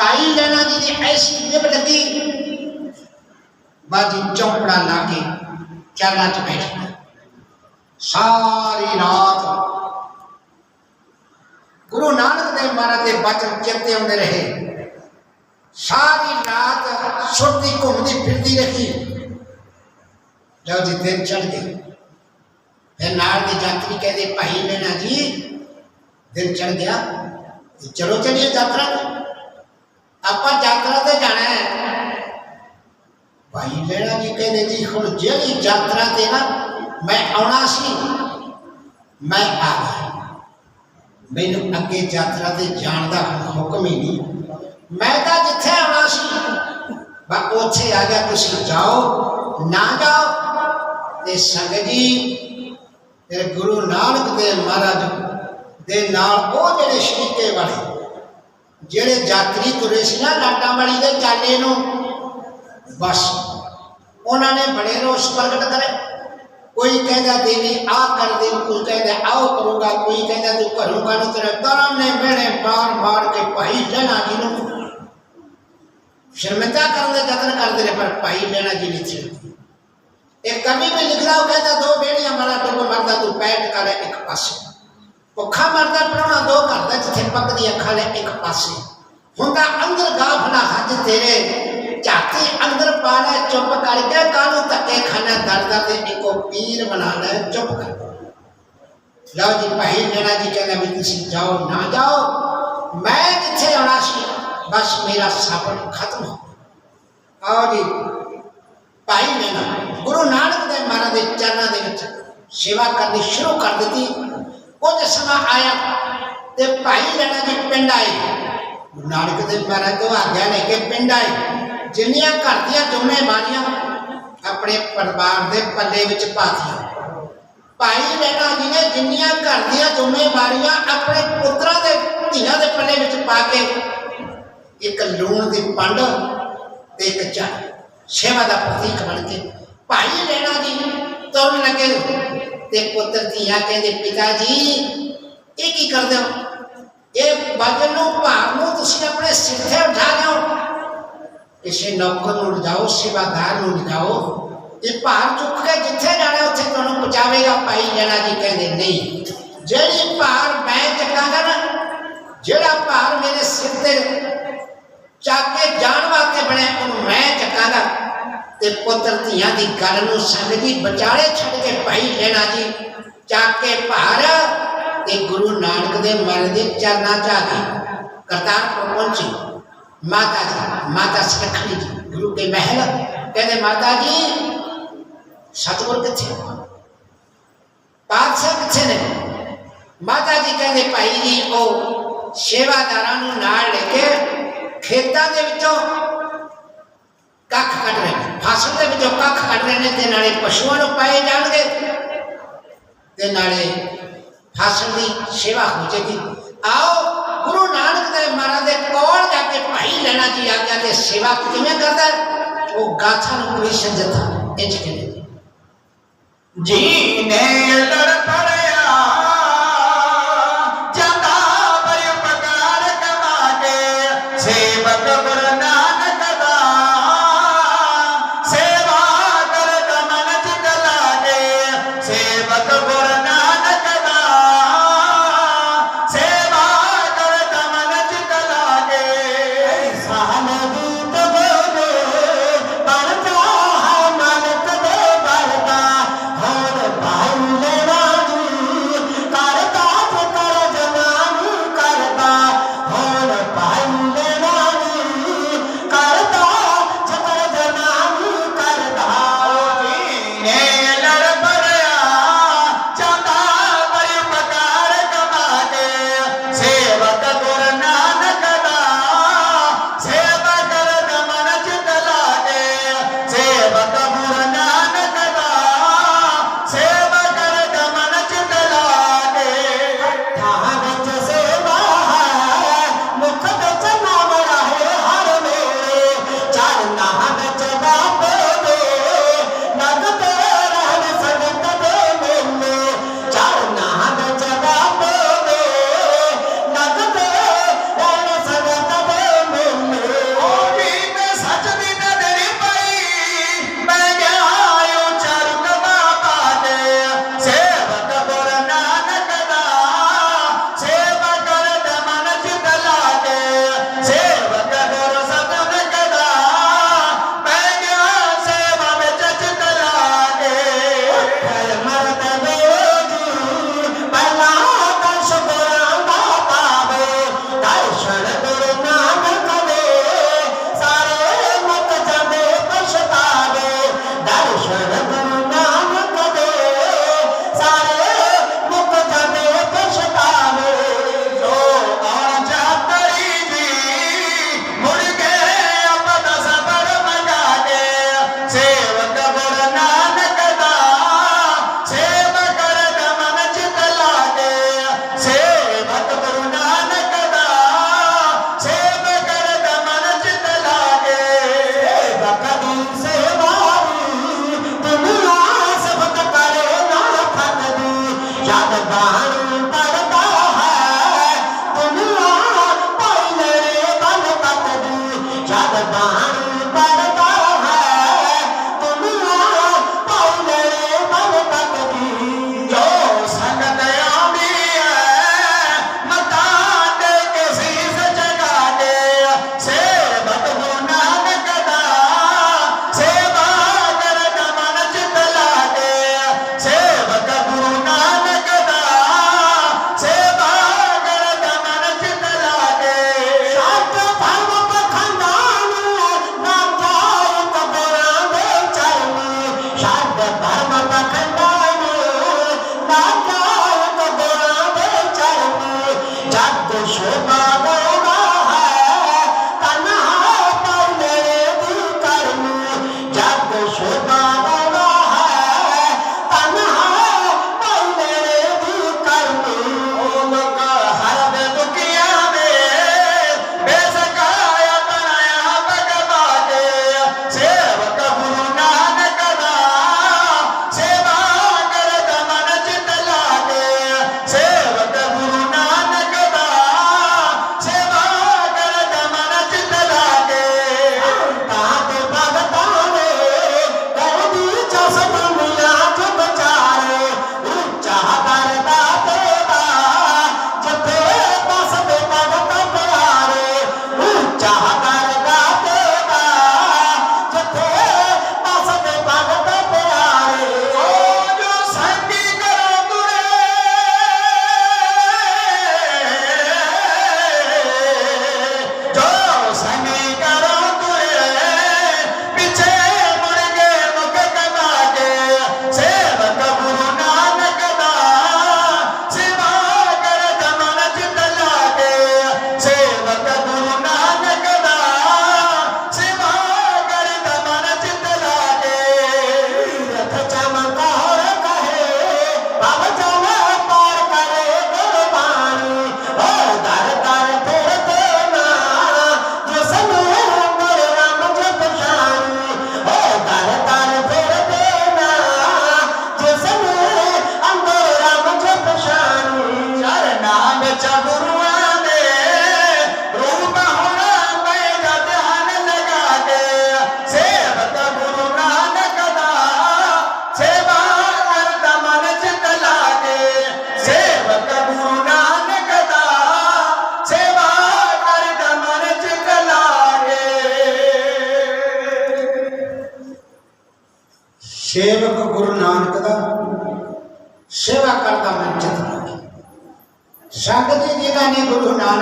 ਭਾਈ ਲੈਣਾ ਜੀ ਦੀ ਐਸੀ ਨਿਭ ਲੱਗੀ ਬਾਜੀ ਚੌਪੜਾ ਲਾ ਕੇ ਚਰਨਾਂ 'ਚ ਬੈਠ ਗਿਆ ਸਾਰੀ ਰਾਤ ਗੁਰੂ ਨਾਨਕ ਦੇਵ ਮਹਾਰਾਜ ਦੇ ਬਚਨ ਚਿਰਤੇ ਆਉਂਦੇ ਰਹੇ ਸਾਰੀ ਰਾਤ ਸੁਰਤੀ ਘੁੰਮਦੀ ਫਿਰਦੀ ਰਹੀ ਜਦ ਜੀ ਦਿਨ ਚੜ ਗਏ ਫਿਰ ਨਾਲ ਦੇ ਯਾਤਰੀ ਕਹਿੰਦੇ ਭਾਈ ਲੈਣਾ ਜੀ ਦਿਨ ਚੜ ਗਿਆ ਤੇ ਚਲੋ ਚਲੀਏ ਯਾਤਰਾ ਤੇ ਆਪਾਂ ਯਾਤਰਾ ਤੇ ਜਾਣਾ ਹੈ। ਭਾਈ ਲੈਣਾ ਜੀ ਕਹਿੰਦੇ ਜੀ, ਹੁਣ ਜਿਹੜੀ ਯਾਤਰਾ ਤੇ ਨਾ ਮੈਂ ਆਉਣਾ ਸੀ, ਮੈਂ ਆ ਗਿਆ। ਮੈਨੂੰ ਅੱਗੇ ਯਾਤਰਾ ਤੇ ਜਾਣ ਦਾ ਹੁਕਮ ਹੀ ਨਹੀਂ। ਮੈਂ ਤਾਂ ਜਿੱਥੇ ਆਉਣਾ ਸੀ ਬਾ ਉੱਥੇ ਆ ਗਿਆ, ਤੁਸੀਂ ਜਾਓ, ਨਾ ਜਾਓ, ਤੇ ਸੰਗਤ ਜੀ, ਫਿਰ ਗੁਰੂ ਨਾਨਕ ਦੇਵ ਮਹਾਰਾਜ ਦੇ ਨਾਲ ਉਹ ਜਿਹੜੇ ਸ਼ਰੀਕੇ ਵਾਲੇ ਜਿਹੜੇ ਯਾਤਰੀ ਤੁਰੇ ਸੀ ਨਾ ਲਾਟਾਂ ਦੇ ਚਾਲੇ ਨੂੰ, ਬਸ। ਉਹਨਾਂ ਨੇ ਬੜੇ ਰੋਸ ਪ੍ਰਗਟ ਕਰੇ। ਕੋਈ ਕਹਿੰਦਾ ਦੇਵੀ ਆ ਕਰ ਦੇ, ਕੋਈ ਕਹਿੰਦਾ ਆਓ ਕਰੂਗਾ, ਕੋਈ ਕਹਿੰਦਾ ਤੂੰ ਘਰੋਂ ਕਾਨੂੰ ਤੇਰੇ। ਧਰਮ ਨੇ ਮੇਰੇ ਮਾਰ ਮਾਰ ਕੇ ਭਾਈ ਲੈਣਾ ਜੀ ਨੂੰ। ਸ਼ਰਮਿੰਦਾ ਕਰਨ ਦੇ ਯਤਨ ਕਰਦੇ ਨੇ, ਪਰ ਭਾਈ ਲੈਣਾ ਜੀ ਨਹੀਂ ਛੱਡਦੇ ਇੱਕ ਕਵੀ ਵੀ ਲਿਖਦਾ, ਉਹ ਕਹਿੰਦਾ, ਦੋ ਬੇੜੀਆਂ ਮਾਰਾ ਡੁੱਬ ਮਰਦਾ, ਤੂੰ ਪੈਟ ਕਰ ਇੱਕ ਪਾਸੇ। ਭੁੱਖਾ ਮਰਦਾ ਪਰਾਉਣਾ ਦੋ ਘਰ ਦਾ ਜਿੱਥੇ ਪੱਕਦੀ ਅੱਖਾਂ ਨੇ ਇੱਕ ਪਾਸੇ। ਹੁੰਦਾ ਅੰਦਰ ਗਾਫਲਾ ਹੱਥ ਤੇਰੇ। ਝਾਤੀ ਅੰਦਰ ਪਾ ਚੁੱਪ ਕਰਕੇ ਕਾਨੂੰ ਧੱਕੇ ਖਾਣਾ ਦਰਦਾ ਤੇ ਇੱਕੋ ਪੀਰ ਬਣਾ ਚੁੱਪ ਕਰ। ਲਓ ਜੀ, ਭਾਈ ਮੇਰਾ ਜੀ ਕਹਿੰਦਾ ਵੀ ਤੁਸੀਂ ਜਾਓ, ਨਾ ਜਾਓ, ਮੈਂ ਜਿੱਥੇ ਆਉਣਾ ਸੀ? ਬਸ ਮੇਰਾ ਸਫ਼ਰ ਖਤਮ ਹੋ ਗਿਆ। ਆਓ ਜੀ, ਭਾਈ ਮੇਰਾ ਗੁਰੂ ਨਾਨਕ ਦੇਵ ਮਹਾਰਾਜ ਦੇ ਚਰਨਾਂ ਦੇ ਵਿੱਚ ਸੇਵਾ ਕਰਨੀ ਸ਼ੁਰੂ ਕਰ ਦਿੱਤੀ। ਕੁਝ ਸਮਾਂ ਆਇਆ ਤੇ ਭਾਈ ਲੈਣਾ ਜੀ ਪਿੰਡ ਆਏ। ਗੁਰੂ ਨਾਨਕ ਦੇਵ ਮਹਾਰਾਜ ਤੋਂ ਆਗਿਆ ਲੈ ਕੇ ਪਿੰਡ ਆਏ। ਜਿੰਨੀਆਂ ਘਰ ਦੀਆਂ ਜ਼ਿੰਮੇਵਾਰੀਆਂ ਆਪਣੇ ਪਰਿਵਾਰ ਦੇ ਪੱਲੇ ਵਿੱਚ ਪਾਤੀਆਂ। ਭਾਈ ਲੈਣਾ ਜੀ ਨੇ ਜਿੰਨੀਆਂ ਘਰ ਦੀਆਂ ਜ਼ਿੰਮੇਵਾਰੀਆਂ ਆਪਣੇ ਪੁੱਤਰਾਂ ਦੇ ਧੀਆਂ ਦੇ ਪੱਲੇ ਵਿੱਚ ਪਾ ਕੇ ਇੱਕ ਲੂਣ ਦੀ ਪੰਡ ਤੇ ਇੱਕ ਚਾਹ ਸੇਵਾ ਦਾ ਪ੍ਰਤੀਕ ਬਣ ਕੇ ਭਾਈ ਲੈਣਾ ਜੀ ਤੁਰਨ ਲੱਗੇ। ਤੇ ਪੁੱਤਰ ਧੀਆਂ ਕਹਿੰਦੇ ਪਿਤਾ ਜੀ। ਇਹ ਕੀ ਕਰਦੇ ਹੋ? ਇਹ ਵਜਨ ਨੂੰ ਭਾਰ ਨੂੰ ਤੁਸੀਂ ਆਪਣੇ ਸਿਰ ਤੇ ਉਠਾ ਲਿਓ ਕਿਸੇ ਨੌਕਰ ਨੂੰ ਲਿਜਾਓ, ਸੇਵਾਦਾਰ ਨੂੰ ਲਿਜਾਓ। ਇਹ ਭਾਰ ਚੁੱਕ ਕੇ ਜਿੱਥੇ ਜਾਣਾ, ਉੱਥੇ ਤੁਹਾਨੂੰ ਪਹੁੰਚਾਵੇਗਾ ਭਾਈ ਲੈਣਾ ਜੀ ਕਹਿੰਦੇ, ਨਹੀਂ, ਜਿਹੜੀ ਭਾਰ ਮੈਂ ਚੱਕਾਂਗਾ ਨਾ, ਜਿਹੜਾ ਭਾਰ ਮੇਰੇ ਸਿਰ ਤੇ ਚੱਕ ਕੇ ਜਾਣ ਵਾਸਤੇ ਬਣਿਆ, ਉਹਨੂੰ ਮੈਂ ਚੱਕਾਂਗਾ। ਤੇ ਪੁੱਤਰ ਧੀਆਂ ਦੀ ਗੱਲ ਨੂੰ ਸੰਗ ਜੀ ਵਿਚਾਲੇ ਛੱਡ ਕੇ ਭਾਈ ਲੈਣਾ ਜੀ। ਚੱਕ ਕੇ ਭਾਰ ਤੇ ਗੁਰੂ ਨਾਨਕ ਦੇ ਮਨ ਦੇ ਚਰਨਾਂ 'ਚ ਆ ਗਏ ਕਰਤਾਰਪੁਰ ਪਹੁੰਚੀ। ਮਾਤਾ ਜੀ, ਮਾਤਾ ਸਖਣੀ ਜੀ, ਗੁਰੂ ਕੇ ਮਹਿਲ। ਕਹਿੰਦੇ, ਮਾਤਾ ਜੀ, ਸਤਿਗੁਰ ਕਿੱਥੇ ਪਾਤਸ਼ਾਹ ਕਿੱਥੇ ਨੇ? ਮਾਤਾ ਜੀ ਕਹਿੰਦੇ, ਭਾਈ ਜੀ, ਉਹ ਸੇਵਾਦਾਰਾਂ ਨੂੰ ਨਾਲ ਲੈ ਕੇ ਖੇਤਾਂ ਦੇ ਵਿੱਚੋਂ ਕੱਖ ਕੱਢ ਰਹੇ ਨੇ। ਫਸਲ ਦੇ ਵਿੱਚੋਂ ਕੱਖ ਕੱਢ ਰਹੇ ਨੇ, ਤੇ ਨਾਲੇ ਪਸ਼ੂਆਂ ਨੂੰ ਪਾਏ ਜਾਣਗੇ। ਤੇ ਨਾਲੇ ਫਸਲ ਦੀ ਸੇਵਾ ਹੋ ਜਾਏਗੀ। ਆਓ, ਗੁਰੂ ਨਾਨਕ ਦੇਵ ਮਹਾਰਾਜ ਦੇ ਕੋਲ ਜਾ ਕੇ ਭਾਈ ਲੈਣਾ ਜੀ ਆਗਿਆ ਤੇ ਸੇਵਾ ਕਿਵੇਂ ਕਰਦਾ ਉਹ ਗਾਥਾ ਨੂੰ ਕੋਈ ਜਥਾ ਇੰਜ ਕਹਿੰਦੇ ਜੀ ਨੇ ਲੜ ਪੜਿਆ, ਜਾਂਦਾ ਬਈ ਪਕਾਰ ਕਮਾ ਕੇ, ਸੇਵਕ ਸੇਵਕ ਗੁਰੂ ਨਾਨਕ ਦਾ ਸੇਵਾ ਕਰਦਾ ਮੈਂ ਚਿਤ ਸੰਗਤ ਜੀ ਜਿਨ੍ਹਾਂ ਨੇ ਗੁਰੂ ਨਾਨਕ